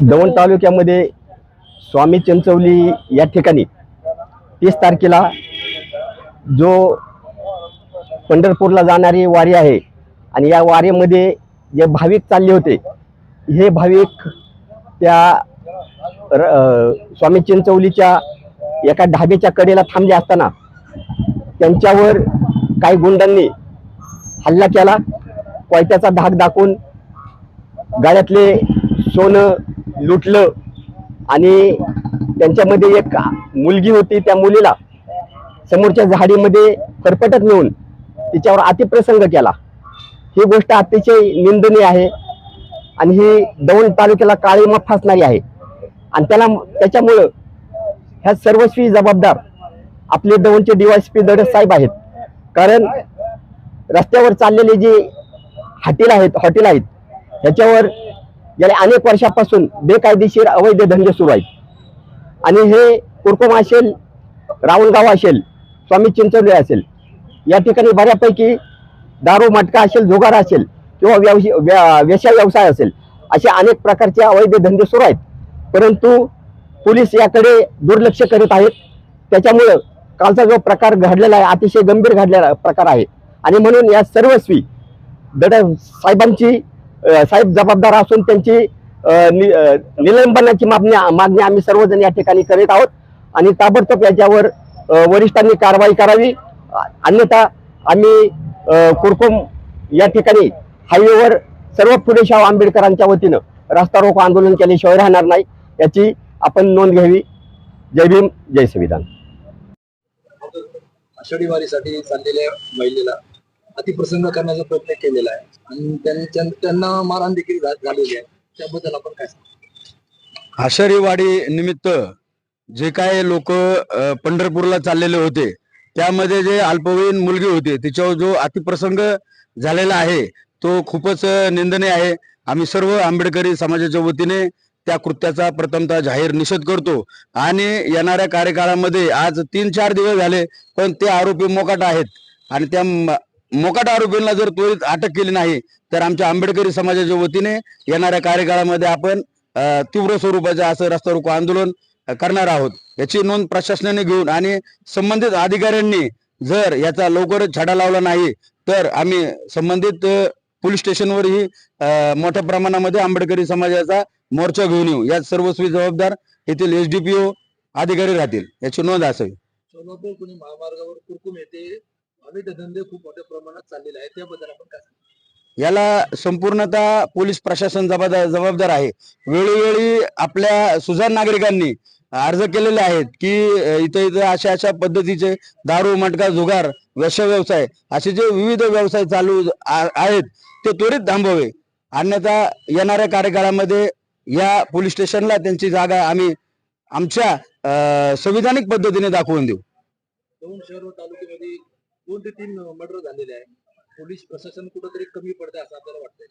दौंड तालुक्यामध्ये स्वामी चंचवली या ठिकाणी तीस तारखेला जो पंढरपूरला जाणारी वारी आहे आणि या वारीमध्ये जे भाविक चालले होते हे भाविक त्या र- स्वामी चिंचवलीच्या एका ढाबेच्या कडेला थांबले असताना त्यांच्यावर काही गुंडांनी हल्ला केला. कोयत्याचा धाक दाखवून गाड्यातले सोनं लुटलं. आणि त्यांच्यामध्ये एक मुलगी होती त्या मुलीला समोरच्या झाडीमध्ये करपटत नेऊन तिच्यावर अतिप्रसंग केला. ही गोष्ट अतिशय निंदनीय आहे आणि ही दौंड तालुक्याला काळीमा फासणारी आहे. आणि त्याला त्याच्यामुळं ह्या सर्वस्वी जबाबदार आपले दौंडचे डीवायसपी दडस साहेब आहेत. कारण रस्त्यावर चाललेले जे हॉटेल आहेत हॉटेल आहेत ह्याच्यावर गेल्या अनेक वर्षापासून बेकायदेशीर अवैध धंदे सुरू आहेत. आणि हे कुरकुम असेल रावणगाव असेल स्वामी चिंचवली असेल या ठिकाणी बऱ्यापैकी दारू मटका असेल जुगार असेल किंवा व्यवसाय व्या- व्यवसाय व्यवसाय असेल असे अनेक प्रकारचे अवैध धंदे सुरू आहेत. परंतु पोलीस याकडे दुर्लक्ष करत आहेत. त्याच्यामुळं कालचा जो प्रकार घडलेला आहे अतिशय गंभीर घडलेला प्रकार आहे. आणि म्हणून या सर्वस्वी दड साहेबांची साहेब जबाबदार असून त्यांची नि- निलंबनाची मागणी मागणी आम्ही सर्वजण या ठिकाणी करीत आहोत. आणि ताबडतोब याच्यावर वरिष्ठांनी कारवाई करावी. अन्यथा आम्ही कुरकुम या ठिकाणी हायवेवर सर्व फुले शाह आंबेडकरांच्या वतीनं रास्ता रोको आंदोलन केल्याशिवाय राहणार नाही. याची आपण नोंद घ्यावी. जय भीम जय संविधान. आषाढी वारीसाठी चाललेल्या महिलेला अतिप्रसंग करण्याचा प्रयत्न केलेला आहे. आणि त्यांना मारहाण देखील झालेली आहे. त्याबद्दल आपण काय आषाढी वाडी निमित्त जे काय लोक पंढरपूरला चाललेले होते त्यामध्ये जे अल्पवयीन मुलगी होती तिच्यावर जो अतिप्रसंग झालेला आहे तो खूपच निंदनीय आहे. आम्ही सर्व आंबेडकरी समाजाच्या वतीने त्या कृत्याचा प्रथमतः जाहीर निषेध करतो. आणि येणाऱ्या कार्यकाळामध्ये आज तीन चार दिवस झाले पण ते आरोपी मोकाट आहेत. आणि त्या मोकाट आरोपींना जर त्वरित अटक केली नाही तर आमच्या आंबेडकरी समाजाच्या वतीने येणाऱ्या कार्यकाळामध्ये आपण तीव्र स्वरूपाचे असं रस्ता रोको आंदोलन करणार आहोत. याची नोंद प्रशासनाने घेऊन आणि संबंधित अधिकाऱ्यांनी जर याचा लवकरच छडा लावला नाही तर आम्ही संबंधित पोलीस स्टेशनवरही मोठ्या प्रमाणामध्ये आंबेडकरी समाजाचा मोर्चा घेऊन येऊ. यात सर्वस्वी जबाबदार येथील एसडीपीओ अधिकारी राहतील. याची नोंद असावी. महामार्गावर कुरकुम येथे अवैध धंदे खूप मोठ्या प्रमाणात चाललेले आहेत. त्याबद्दल आपण काय? याला संपूर्णतः पोलीस प्रशासन जबाबदार जबाबदार आहे. वेळोवेळी आपल्या सुजाण नागरिकांनी अर्ज केलेले आहेत की इथं इथं अशा अशा पद्धतीचे दारू मटका जुगार व्यवसाय व्यवसाय असे जे विविध व्यवसाय चालू आहेत ते त्वरित थांबवावे. अन्यथा येणाऱ्या कार्यकाळामध्ये या पोलीस स्टेशनला त्यांची जागा आम्ही आमच्या संविधानिक पद्धतीने दाखवून देऊ. दौंड शहर तालुक्यामध्ये दोन ते तीन मर्डर झालेले आहे. पोलीस प्रशासन कुठंतरी कमी पडते असं आपल्याला वाटतंय.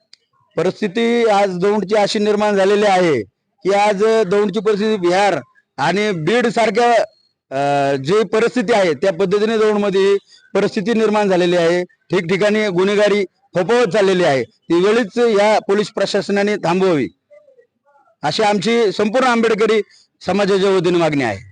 परिस्थिती आज दौंडची अशी निर्माण झालेली आहे की आज दौंडची परिस्थिती बिहार आणि बीड सारख्या जे परिस्थिती आहे त्या पद्धतीने दौंडमध्ये परिस्थिती निर्माण झालेली आहे. ठिकठिकाणी गुन्हेगारी फोपवत चाललेली आहे. ती वेळीच या पोलीस प्रशासनाने थांबवावी. अशी आमची संपूर्ण आंबेडकरी समाजाच्या वतीने मागणी आहे.